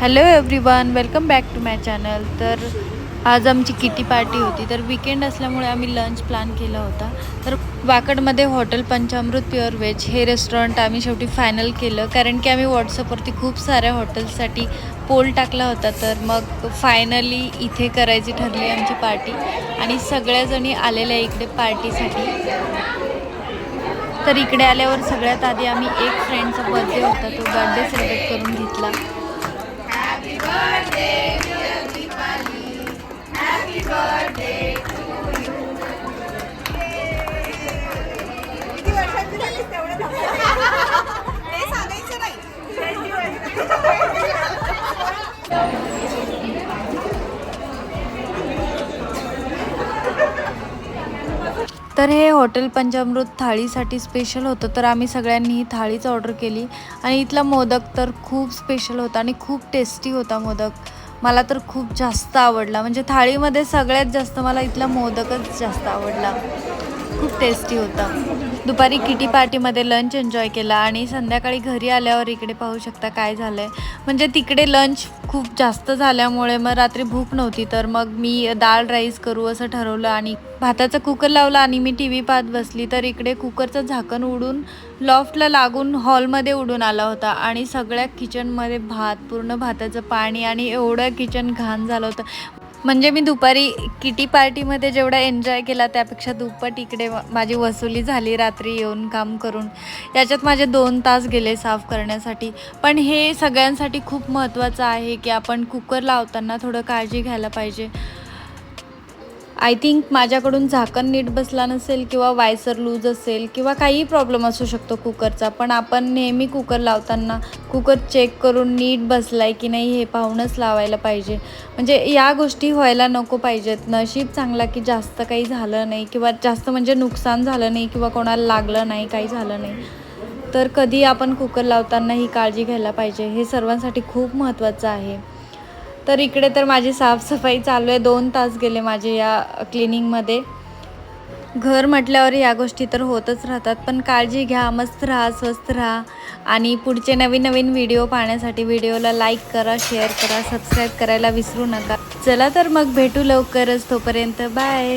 Hello everyone welcome back to my channel तर आज आमची किटी पार्टी होती. तर विकेंड असल्यामुळे आम्ही लंच प्लॅन केला होता. तर वाकडमध्ये हॉटेल पंचामृत प्युअर व्हेज हे रेस्टॉरंट आम्ही शेवटी फायनल केलं. कारण की आम्ही व्हॉट्सअपवरती खूप साऱ्या हॉटेल्ससाठी पोल टाकला होता. तर मग फायनली इथे करायची ठरली आमची पार्टी आणि सगळ्याजणी आलेल्या इकडे पार्टीसाठी तर इकडे आल्यावर सगळ्यात आधी आम्ही एक फ्रेंडचा बर्थडे होता. तो बर्थडे सेलिब्रेट करून घेतला. birthday तर हे हॉटेल पंचामृत थाळीसाठी स्पेशल होतं तर आम्ही सगळ्यांनी ही थाळीच ऑर्डर केली. आणि इथला मोदक तर खूप स्पेशल होता आणि खूप टेस्टी होता मोदक. मला तर खूप जास्त आवडला. म्हणजे थाळीमध्ये सगळ्यात जास्त मला इथला मोदकच जास्त आवडला. टेस्टी होतं. दुपारी किटी पार्टीमध्ये लंच एन्जॉय केला आणि संध्याकाळी घरी आल्यावर इकडे पाहू शकता काय झालं आहे म्हणजे तिकडे लंच खूप जास्त झाल्यामुळे मग रात्री भूक नव्हती तर मग मी डाळ राईस करू असं ठरवलं आणि भाताचा कुकर लावला आणि मी टी व्ही पाहत बसली. तर इकडे कुकरचं झाकण उडून लॉफ्टला लागून हॉलमध्ये उडून आला होता आणि सगळ्या किचनमध्ये भात पूर्ण भाताचं पाणी आणि एवढं किचन घाण झालं होतं. म्हणजे मी दुपारी किटी पार्टीमध्ये जेवढा एन्जॉय केला त्यापेक्षा दुप्पट इकडे माझी वसुली झाली रात्री येऊन काम करून. याच्यात माझे दोन तास गेले साफ करण्यासाठी. पण हे सगळ्यांसाठी खूप महत्त्वाचं आहे की आपण कुकर लावताना थोडं काळजी घ्यायला पाहिजे. आय थिंक माझ्याकडून झाकण नीट बसला नसेल किंवा वायसर लूज असेल किंवा काहीही प्रॉब्लेम असू शकतो कुकरचा पण आपण नेहमी कुकर लावताना कुकर चेक करून नीट बसला आहे की नाही हे पाहूनच लावायला पाहिजे. म्हणजे या गोष्टी व्हायला नको पाहिजेत. नशीब चांगला की जास्त काही झालं नाही किंवा जास्त म्हणजे नुकसान झालं नाही किंवा कोणाला लागलं नाही काही झालं नाही. तर कधी आपण कुकर लावताना ही काळजी घ्यायला पाहिजे हे सर्वांसाठी खूप महत्त्वाचं आहे. तर इकडे तर माझी साफसफाई चालू आहे. दोन तास गेले माझे या क्लिनिंगमध्ये. घर म्हटल्यावर या गोष्टी तर होतच राहतात पण काळजी घ्या मस्त राहा स्वस्त राहा. आणि पुढचे नवीन नवीन व्हिडिओ पाहण्यासाठी व्हिडिओला लाईक करा शेअर करा सबस्क्राईब करायला विसरू नका. चला तर मग भेटू लवकरच तोपर्यंत. बाय.